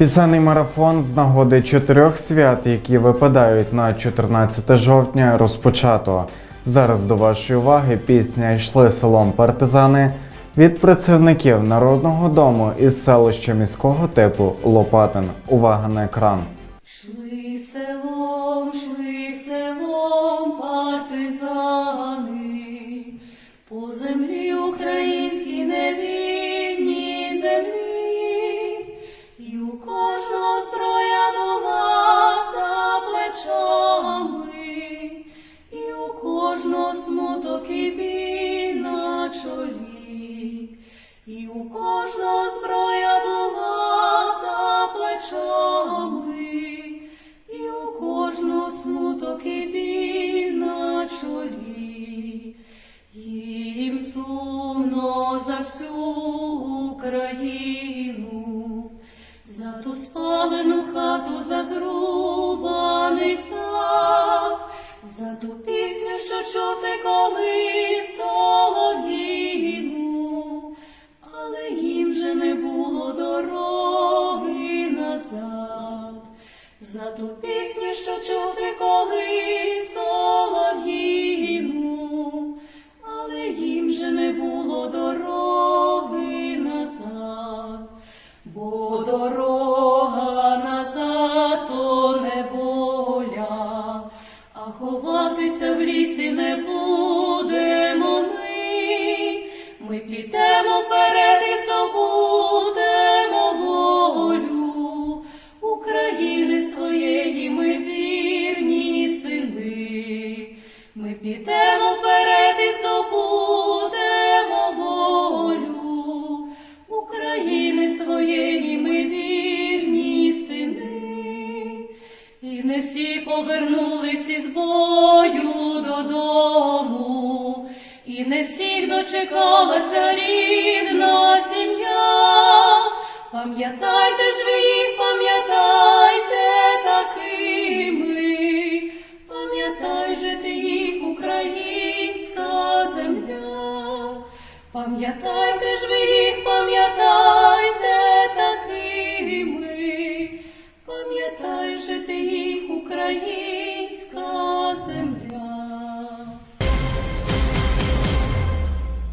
Пісенний марафон з нагоди чотирьох свят, які випадають на 14 жовтня, розпочато. Зараз до вашої уваги пісня йшли селом партизани від працівників народного дому із селища міського типу Лопатин. Увага на екран. Шли селом, шли селом партизани, по землі українській смуток і на чолі, і у кожного зброя була за плечами, і у кожного смуток на чолі. Їм сумно за всю Україну, за ту спалену хату, за зрубаний за ту пісню, що чути За ту пісню, що чути колись солов'їну, але їм же не було дороги назад, бо дорога Ми підемо вперед і здобудемо волю України своєї ми вірні сини. І не всі повернулись із бою додому, і не всіх дочекалася рідна сім'я. Пам'ятайте ж ви їх, пам'ятайте Пам'ятайте ж ви їх, пам'ятайте.